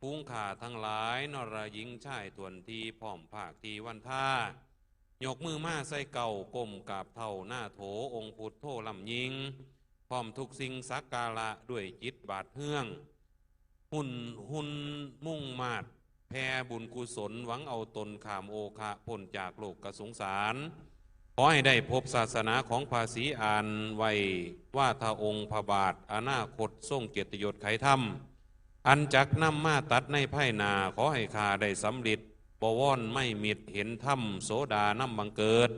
พุงขาทั้งหลายนรหญิงชายตวนทีพร้อมภาคทีวันท่ายกมือมาใส่เก่าก้มกราบเท่าหน้าโถองค์พุทธโธลำยิง พร้อมทุกสิ่งสักการะด้วยจิตบาดเฮื่อง หุ่นหุ่นมุ่งมาดแพ่บุญกุศลหวังเอาตนขามโอคะพ้นจากโลกกระสงสาร ขอให้ได้พบศาสนาของภาษีอ่านไว้ว่าทาองค์พระบาทอนาคตทรงเกียรติยศไขธรรม อันจักนำมาตัดในไพ่นาขอให้ข้าได้สำเร็จบวรไม่มิดเห็นธรรมโสดานำบังเกิด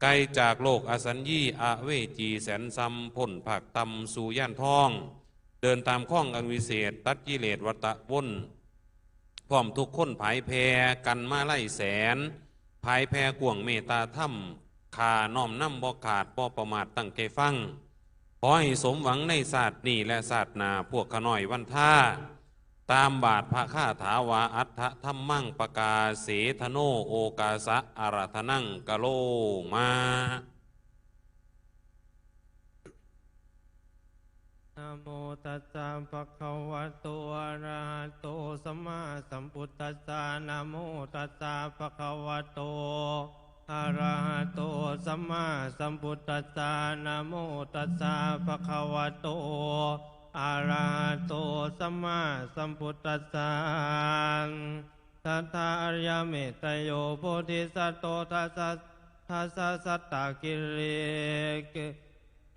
ไกลจากโลกอสัญญีอเวจีแสนซ้ำพ้นผักตำสู่ย่านทอง เดินตามข้องอันวิเศษ ตัดกิเลสวัตะวนพร้อมทุกคนภายแพรกันมาไล่แสนภายแพรกวงเมตตาถ้ำขาน้อมน้ำบ่ขาดบ่ประมาทตั้งใจฟัง ขอให้สมหวังในศาสตร์นี้และศาสตร์นาพวกขน้อยวันท่า ตามบาทพระข้าถาวาอัฏฐธรรมั่งปกาเสธโนโอกาสะอารัธนั่งกะโลมานะโมตัสสะภะคะวะโตอะระหะโตสัมมาสัมพุทธัสสะนะโมตัสสะภะคะวะโต อะระหะโตสัมมาสัมพุทธัสสะนะโมตัสสะภะคะวะโตอะระหะโตสัมมาสัมพุทธัสสะทัตตาอริยเมตตโยโพธิสัตโตทัสสะทัสสะสัตตะกิริก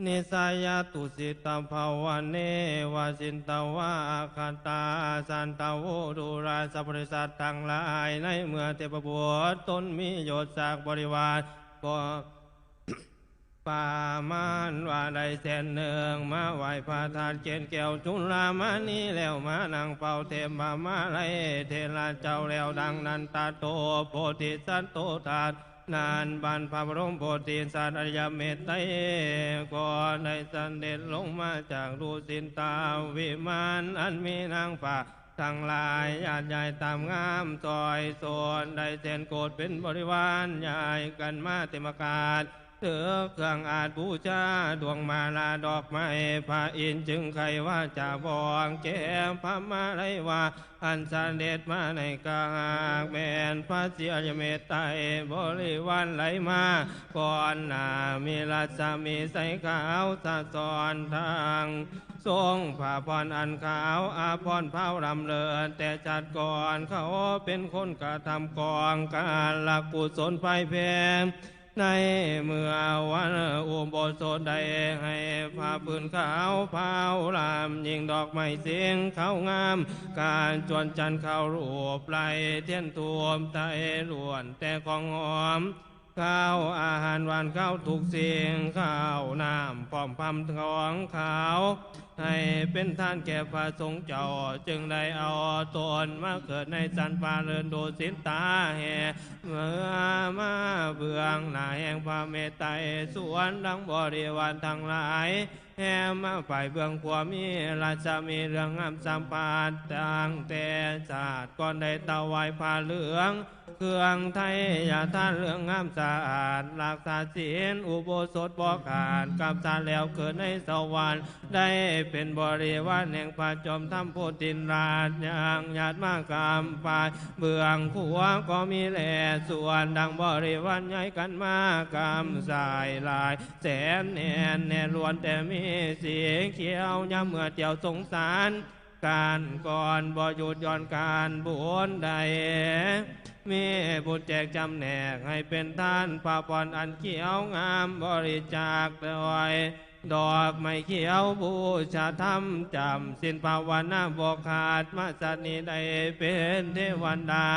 นิสายาตุสิตาภาวะเนวาสินตาวาคาตาสันตาโวดุราสัพพริสัตทั้งหลายในเมื่อเทพบุตรตนมีโยชน์จากบริวารก็ป่ามานว่าได้แสนเนืองมาไหวพระธาตุเกณฑ์แก้วจุลามานีแล้วมานั่งเป่าเทมมามาไลเทระเจ้าแล้วดังนันตาโตโพธิสัตโตธาตุ นานบันพระบรมโพธิสัตว์อริยเมตไตรก่อนในสันเด็จลงมาจากรูสินตาวิมานอันมีนางฟ้าทั้งหลายญาติใหญ่ตามงามซอยโซนได้เสนโกดเป็นบริวารใหญ่กันมาเต็มอากาศ ถือเครื่องอาจบูชาดวงมาลาดอกไม้พระอินจึงใครว่าจะบองแก้มพระมาไรว่าอันสนเด็จมาในกลางแม่นพระเสียเมตไตรบริวารไหลมาก่อนหน้ามีราชมีใสขาวสะสอนทางทรงผ่าพรอันขาวอาพรเผารำเลินแต่จัดก่อนเขาเป็นคนกระทำกองการละกุศลไฟแพง ในเมื่อวันอุโบสถได้ให้ผ้าปืนขาวเผาลามยิงดอกไม้เสียงเขางาม การจวนจันเขารูปไหลเทียนทวมไตล้วนแต่ของหอมข้าวอาหารหวานข้าวถูกเสียงข้าวน้ำพร้อมพำของขาว ให้เป็นท่านแก่พระสงฆ์เจ้า จึงได้เอาตนมาเกิดในสันปาเลินโดสินตาแห่เมื่อมาเบืองหน้าแห่งพระเมตไตรสวนดังบริวารทั้งหลายแห่มาฝ่ายเบื้องขวามีราชามีเรื่องงามสัมปาทตั้งแต่ศาสตร์ก่อนได้ตะวายผ้าเหลือง เครื่องไทยอย่าท่านเรื่องงามสะอาดรักษาศีลอุโบสถบอกขาดกับสารแล้วเกิดในสวรรค์ได้เป็นบริวารแห่งพระจอมทำโพธินราชย่างญาติมากรรมปายเบื้องขวาก็มีแหล่ส่วนดังบริวารใหญ่กันมากรรมสายลาย แสนแน่นแน่ล้วนแต่มีเสียงเขียวยามเมื่อเจียวสงสารการก่อนบ่หยุดย่อนการบุญใดมีบุญแจกจำแนกให้เป็นท่านพระพรอันเขียวงามบริจาคโดย ดอกไม้เขียวบูชาธรรมจำสินภาวนาบอกขาดมาสัตนี้ได้เป็นเทวันดา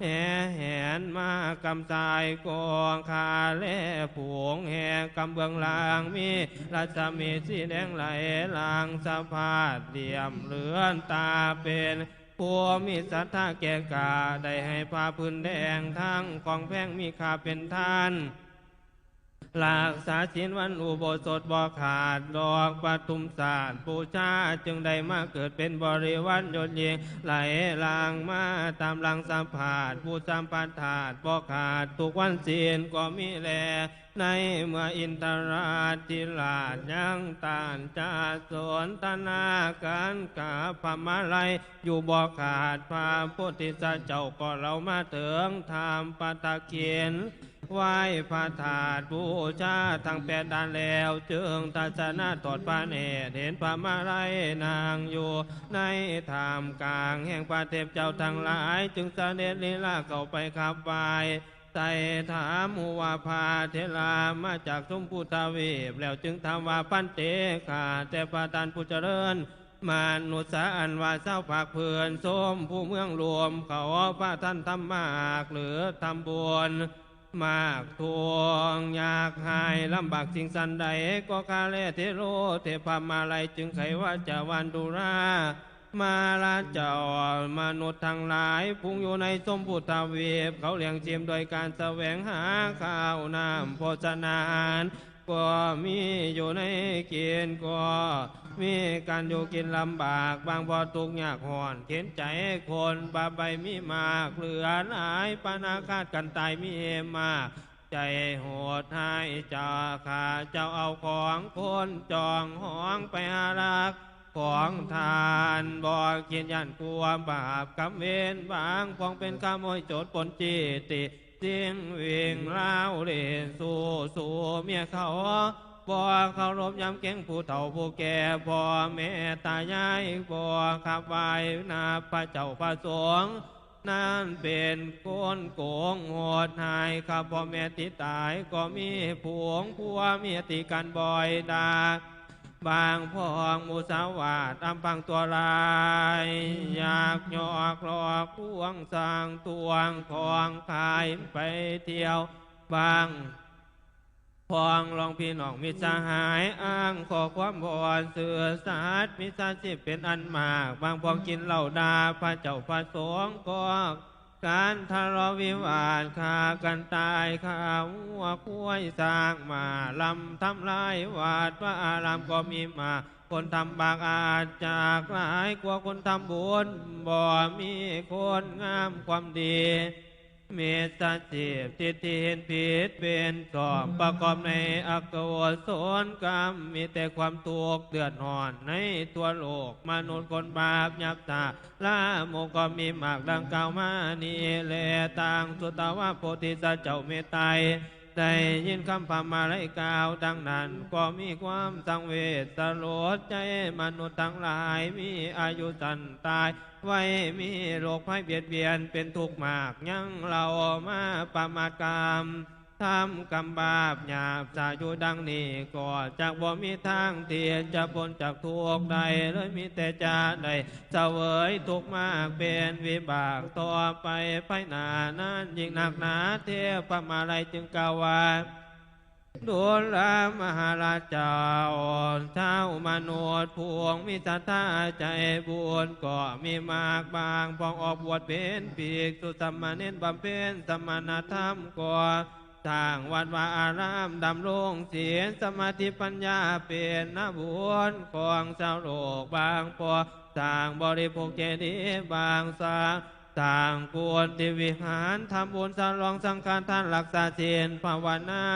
แห่แหนมากำสายกองคาเล่ผงแห่กำเบืองลางมีราชมีสีแดงไหลลางสะพาดเดี่ยมเลือนตาเป็นผู้มีศรัทธาแก่กาได้ให้ผ้าพื้นแดงทั้งของแพงมีคาเป็นท่าน หลักษาศีลวันอุโบสถบ่ขาดดอกปทุมศาสตร์ปูชาจึงได้มาเกิดเป็นบริวารยศเยงไหลลางมาตามลังสัมผัสผู้สัมปันธาตุบ่ขาดทุกวันศีลก็มีแลในเมื่ออินทราธิราชยังตานจาสนตนาการกาพมาลัยอยู่บ่ขาดพระพุทธเจ้าก็เรามาเถิงทำปาตะเขียน ไหว้พระธาตุบูชาทั้งแปดด้านแล้ว จึงทัศนาตอดพระเนตรเห็นพระมาลัยนางอยู่ในธรรมกลางแห่งพระเทพเจ้าทั้งหลาย จึงเสด็จลีลาเข้าไปขับไหวไต่ถามหูว่าพาเทลามาจากสมพุทธวีปแล้วจึงถามว่าพันเตขาแต่พระทานผู้เจริญมนุษย์สาอันว่าเศร้าผักเพื่อนส้มผู้เมืองรวม เขาพระท่านทำมากหรือทำบุญ มากทวงอยากหายลำบากสิ่งสันใดก็คาเลเทโรเทพามาลัยจึงไขว่าจะวันดุรามาลาเจ้ามนุษย์ทั้งหลายพุงอยู่ในสมพุทธเวีปเขาเลี้ยงเชียมโดยการแสวงหาข้าวน้ำโภชนาอาหาร ก็มีอยู่ในเกินก็มีการอยู่กินลำบาก บางพอทุกยากห่อนเข็นใจคนบาใบมีมากเหลือหลายปานาคาตกันตายมีมาก ใจโหดห้เจ้าขาเจ้าเอาของคนจองห้องไปหารักของทานบอกเกียนยันกลัวบาปกำเวนบางพองเป็นขโมยโจรปนจีติ เสียงเวียงเล่าเล่นสู่สู่เมียเขาบ่เคารพยำเก่งผู้เฒ่าผู้แก่บ่แม่ตายายบ่ขับไหวนาพระเจ้าพระสงฆ์นั่นเป็นคนโกงโหดหายข้าพ่อแม่ติตายก็มีผวงผัวเมียตีกันบ่อยดา บางพองมุสาวาตอำพังตัวลาย อยากหยอกหลอกพวงสร้างตวงของขายไปเที่ยวบางพองลองพี่น้องมิสหายอ้างขอความบอนเสือสาดมิสาสิเป็นอันมาก บางพองกินเหล้าดาพระเจ้าพระสงฆ์ก็ การทะเลาะวิวาทฆ่ากันตายข่าวัวคุ้ยสร้างมาลำทำลายวาดว่าอารามก็มีมา คนทำบาปอาจจากหลายกว่าคนทำบุญบ่ มีคนงามความดี เมตตาจีบทิฏฐิเห็นผิดเป็นสอบประกอบในอักวสนกรรม มีแต่ความทุกข์เดือดร้อนในตัวโลก มนุษย์คนบาปยับตาละโมก็มีมากดังกล่าวมานี่แลต่างสุตตวะโพธิสัจเจ้าเมตไตร ได้ยินคำพามาไรกล่าวดังนั้น ก็มีความสังเวชสลดใจมนุษย์ทั้งหลายมีอายุสันตาย ไว้มีโรคภัยเบียดเบียนเป็นทุกข์มาก ยังเรามาประมาทกรรม ทำกรรมบาปหยาบสาอยู่ดังนี้ก็จากบ่มีทางเทียนจะพ้นจากทุกใดเลยมีแต่จะได้เสวยทุกมากเป็นวิบากต่อไปภายหนานั้นยิ่งหนักหนาเทพมาลัยจึงกล่าวว่าดูแลมหาราชเจ้าเช้ามนุษย์พวงมีศรัทธาใจบุญก็มีมากบางพองออกบวชเป็นปีกสุสัมมาเน้นบำเพ็ญสมณธรรมก็ส ร้างวัดวาอารามดำรงเสียนสมาธิปัญญาเป็นนาบุญของชาวโลกบางพอสร้างบริภคเจดีย์บางสร้างต่างกวนที่วิหารทำบุญสรองสังฆทานรักษาศีลภาวนา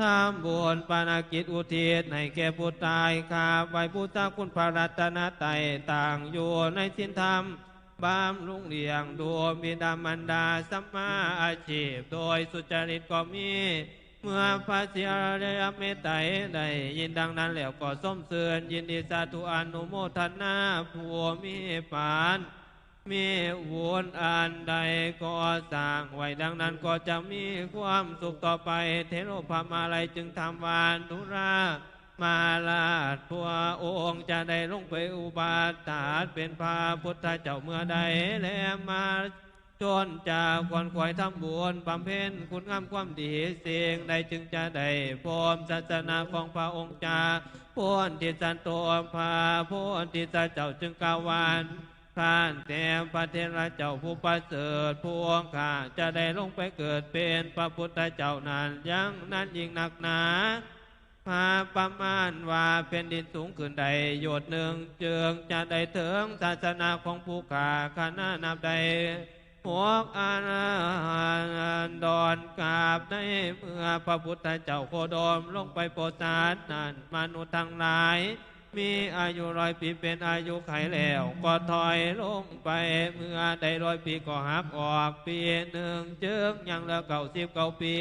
ทำบุญปานากิจอุทิศให้แก่ผู้ตายข้าไว้ผู้ตาคุณพระรัตนตรัยต่างอยู่ในสินธรรม บามลุงเลียงดูบิดามันดาสัมมาอาชีพ โดยสุจริตก็มี เมื่อพระเสียรยเมตไตรได้ยินดังนั้นแล้วก็ส้มเสือนยินดีสาธุอนุโมทนาผู้มีปานมีวุญอันใดก็สร้างไว้ดังนั้นก็จะมีความสุขต่อไป เทโรพามาลัยจึงทำวานธุรา มาลาดพัวองค์จะได้ลงไปอุบาทาสเป็นพระพุทธเจ้าเมื่อใดแลมาจนจากควนขวายทำบุญบำเพ็ญคุณงามความดีเสียงใดจึงจะได้พรมศาสนาของพระองค์จาพ้นที่สันโตพาพ้นที่สัตว์เจ้าจึงกาวานข้านแต่พระเทระเจ้าผู้ประเสริฐพวกข้าจะได้ลงไปเกิดเป็นพระพุทธเจ้านั้นยังนั้นยิ่งหนักหนา พาประมาณว่าเป็นดินสูงขึ้นใดโยดหนึ่งเจืองจะได้ถึงศาสนาของผู้ขาคณะนับใดพวกอาณาดอนกราบในเมื่อพระพุทธเจ้าโคดมลงไปโปรดสารนั้นมนุษย์ทั้งหลาย มีอายุร้อยปีเป็นอายุไขแล้ว ก็ถอยลงไปเมื่อได้ร้อยปีก็หักออกปีหนึ่งเจึงยังเลือเก่าสิบเก่าปี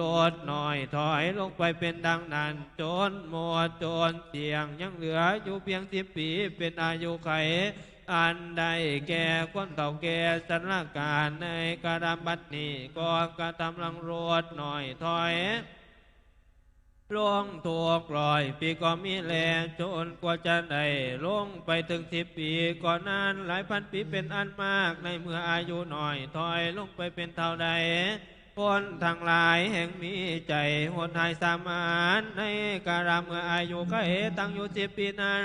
ลดหน่อยถอยลงไปเป็นดังนั้น จนหมดจนเสียงยังเหลืออยู่เพียงสิบปีเป็นอายุไข อันใดแก่คนเก่าแก่สถานการณ์ในกระดำบัดนี้ก็กระทำลังรดหน่อยถอยลงถูกลอยปีก็มีแลจนกว่าจะได้ลงไปถึงสิบปีก่อนนั้นหลายพันปีเป็นอันมากในเมื่ออายุหน่อยถอยลงไปเป็นเท่าใด คนทั้งหลายแห่งมีใจหดหายสามานในการามเมื่ออายุก็เหตั้งอยู่สิบปีนั้น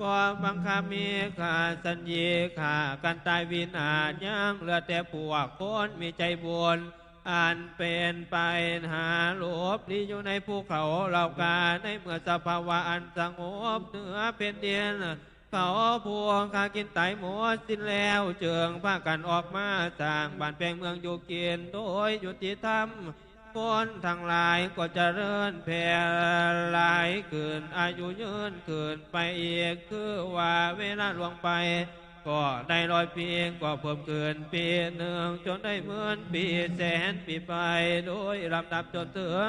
ก็บังคับมีขาสัญญีขากันตายวินาศยังเหลือแต่ปวกคนมีใจบุญอันเป็นไปหาหลบลีอยู่ในภูเขาเหล่ากาในเมื่อสภาวะอันสงบเหนือเป็นเดียน เขาพวงคากินไตหมดสิ้นแล้ว เจิงพากันออกมาสร้างบ้านแปลงเมืองอยู่เกียนโดยยุติธรรมคนทั้งหลายก็จะเริญแผ่หลายขึ้นอายุยืนขึ้นไปอีกคือว่าเวลาล่วงไปก็ได้ร้อยปีก็เพิ่มเกินปีหนึ่งจนได้หมื่นปีแสนปีไปโดยลำดับจนถึง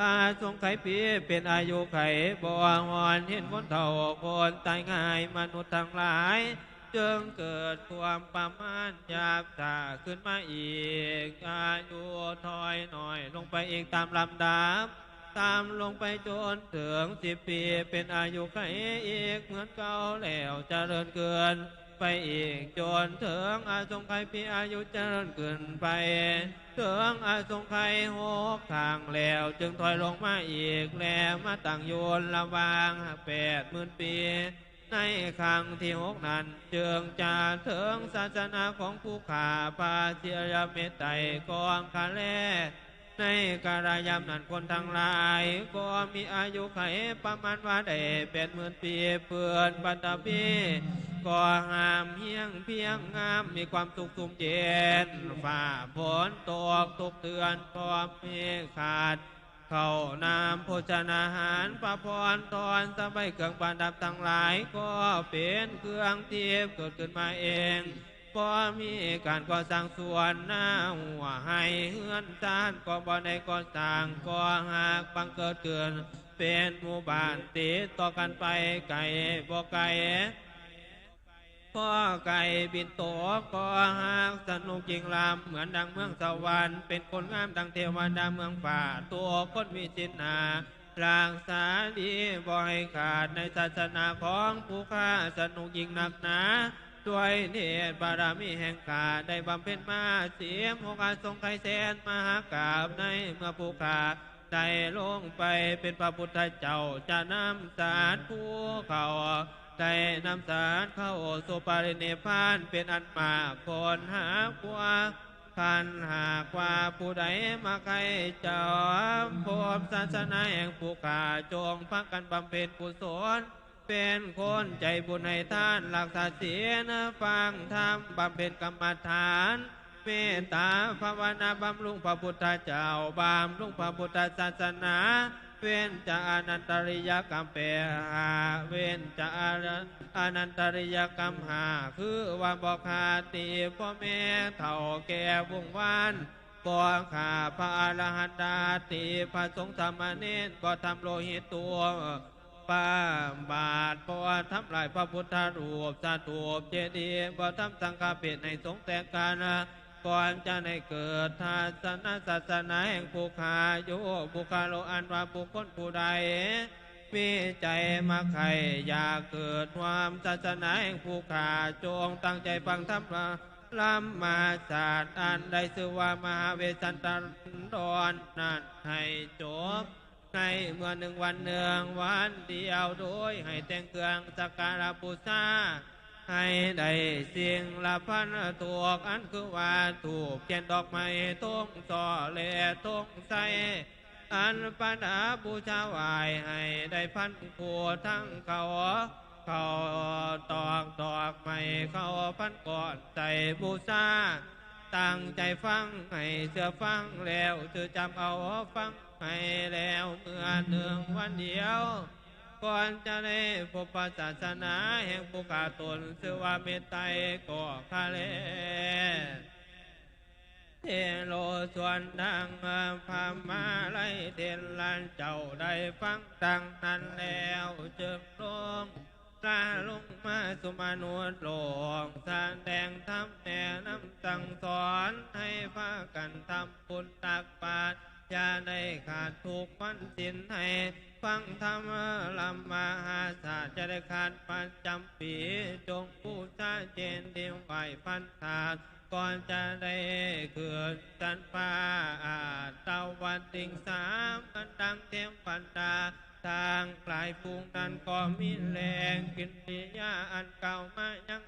อาสงไขปีเป็นอายุไขบ่งอนเห็นคนเท่าคนตายง่ายมนุษย์ทั้งหลาย จึงเกิดความประมาณยาบตาขึ้นมาอีก อายุถอยหน่อยลงไปอีกตามลำดับตามลงไปจนถึงสิบปีเป็นอายุไขอีกเหมือนเก่าแล้วเจริญเกิน ไปอีกจนถึงอาสงไขยปีอายุเจริญเกินไป ถึงอาสงไขยหกทางแล้วจึงถอยลงมาอีกแล้วมาตั้งโยนระวางแปดหมื่นปี ในครั้งที่หกนั้นจึงจะถึงศาสนาของผู้ขาปาเสียเมตไตรกองคาแลในการยามนั้นคนทั้งหลาย ก็มีอายุไขประมาณว่าได้แปดหมื่นปีเพื่อนปัตตภี ก็หามเฮียงเพียงงามมีความสุขสุขเย็นฝ่าฝนตกทุกเดือนก็มีขาดเข้าน้ำโภชนาหารประพรตอนสบายเครื่องประดับทั้งหลาย ก็เป็นเครื่องเที่เกิดขึ้นมาเองพอมีการก่อสร้างส่วนหน้าหัวให้เฮือนจานก็บ่ได้ก่อสร้างก็หากบังเกิดเกินเป็นหมู่บ้านติดต่อกันไปไก่บ่ไก่ ก็ไก่บินโตก็หากสนุกจริงลำเหมือนดังเมืองสวรรค์เป็นคนงามดังเทวดาเมืองป่า ตัวคนมีจิตนาหลางสาดีบ่อยขาดในศาสนาของผู้ข้าสนุกยิ่งหนักหนาด้วยเนตรบารมีแห่งกาได้บำเพ็ญมาเสียมโอกาสทรงไคแสนมหากราบในเมื่อผู้ขาได้ลงไปเป็นพระพุทธเจ้าจะนำสารผู้เขา ได้นำสารเข้าสุปาริเนพานเป็นอันมากคนหากว่าคันหากว่าผู้ใดมาใครเจ้าพบศาสนาแห่งผู้ขาจงพักกันบำเพ็ญกุศลเป็นคนใจบุญในท่านหลักษาศีลฟังธรรมบำเพ็ญกรรมฐานเมตตาภาวนาบำรุงพระพุทธเจ้าบำรุงพระพุทธศาสนา เว้นจากอนันตริยกรรมเปหาเว้นจากอนันตริยกรรมหา คือว่าบอกขาติพ่อแม่เท่าแก่วงวานบ่ขาพระอรหันตาติพระสงฆ์สามเณรบ่ทำโลหิตตัวป้าบาทบ่ทำลายพระพุทธรูปสถูปเจดีย์บ่ทำสังฆเพศในสงฆ์แต่กัน ก่อนจะในเกิดทาสนาศาสนาแห่งผู้ขาโยบุคาโลอันว่าบุคคลผู้ใดมีใจมาใครอยากเกิดความศาสนาแห่งผู้ขาจงตั้งใจฟังธรรมลำมาศาสตร์อันใดสือว่ามหาเวสันตรอนนั่นให้จบในเมื่อหนึ่งวันหนึ่งวันเดียวโดยให้แต่งเครื่องสักการะบูชา ให้ได้เสิ่งละพันตัวอันคือว่าถูกเขียนดอกไม้ต้องต่อเลต้องใสอันปดาบูชาไหวายให้ได้พันผัวทั้งเขาเขาตอกดอกไม้เขาพันก่อนใส่บูชาตั้งใจฟังให้เสือฟังแล้วจะจำเอาฟังให้แล้วเมื่อหนึ่งวันเดียว ก่อนจะได้พบศาสนาแห่งผู้กาตนชื่อว่าเมตไตรก็คาเลเทโลส่วนดังพามาไลเทนลานเจ้าได้ฟังดังนั้นแล้วจึงลงลาลงมาสุมนุษย์โลกแสดงธรรมแนะนำสั่งสอนให้พากันทำบุญตักบาตรอย่าได้ขาดทุกข์มันสินให้ ฟังธรรมลำมหาศาสตร์จะได้ขาดประจำปีจงผู้ชาเจนเดียวไหวพันธาก่อนจะได้เกิดสันฟ้าอาตะวันติงสามกันดังเทียมปันดาทางกลายภูงนั้นก็มีแรงกินปิยาอันเก่ามายัง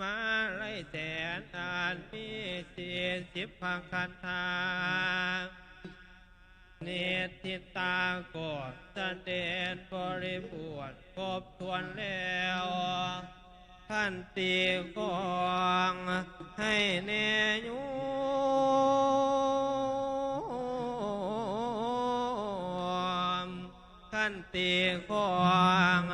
มาไล่แสนอานมีสี่สิบพังคันทาง นติตาโกดแสดนบริบูรณ์ครบถ้วนแล้วท่านตีกองให้แน่ยูมท่านตีกอง